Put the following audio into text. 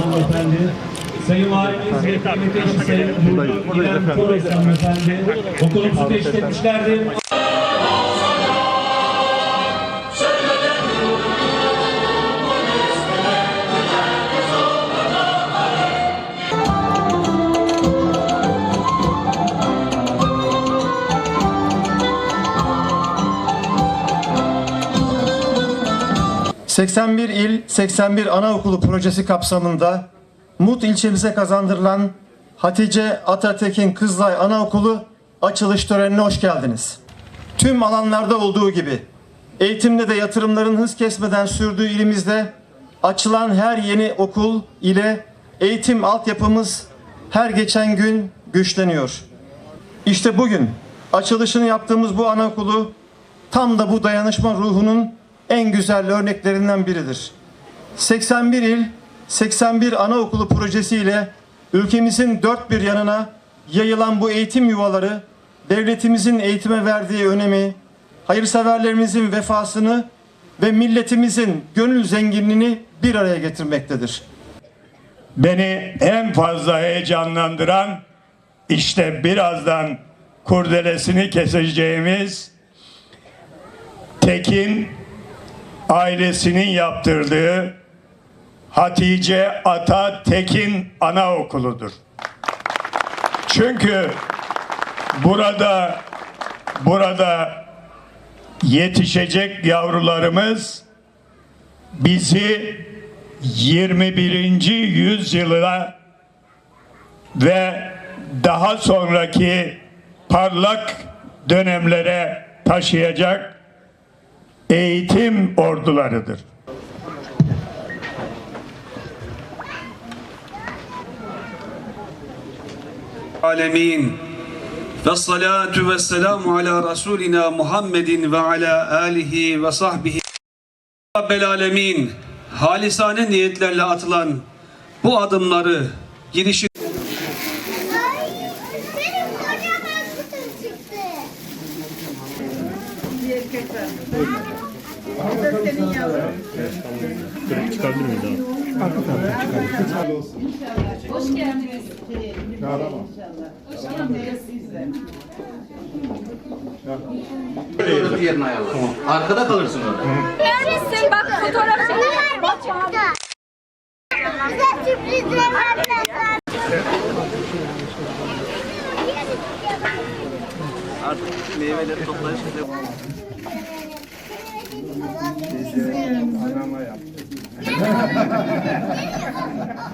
hanımefendi. Sayın Valimiz ve kıymetli Sayın Burcu İrem Torres hanımefendi. Okulumuzu teşhis etmişlerdir. 81 il, 81 anaokulu projesi kapsamında Mut ilçemize kazandırılan Hatice Atatekin Kızılay Anaokulu açılış törenine hoş geldiniz. Tüm alanlarda olduğu gibi eğitimde de yatırımların hız kesmeden sürdüğü ilimizde açılan her yeni okul ile eğitim altyapımız her geçen gün güçleniyor. İşte bugün açılışını yaptığımız bu anaokulu tam da bu dayanışma ruhunun en güzel örneklerinden biridir. 81 il, 81 anaokulu projesiyle ülkemizin dört bir yanına yayılan bu eğitim yuvaları devletimizin eğitime verdiği önemi, hayırseverlerimizin vefasını ve milletimizin gönül zenginliğini bir araya getirmektedir. Beni en fazla heyecanlandıran işte birazdan kurdelesini keseceğimiz Tekin ailesinin yaptırdığı Hatice Ata Tekin Anaokulu'dur. Çünkü burada burada yetişecek yavrularımız bizi 21. yüzyıla ve daha sonraki parlak dönemlere taşıyacak eğitim ordularıdır. alemin ve salatu ve selamu ala Resulina Muhammedin ve ala alihi ve sahbihi Rabbel alemin halisane niyetlerle atılan bu adımları girişi Ay, benim kocaman kutum çıktı. Orası yerine ayarla. Arkada kalırsın orada. Neredesin? Bak fotoğraf çekiyorum. Bak. Size sürprizler var. Artık meyveleri toplayıp Bizi anama yaptı.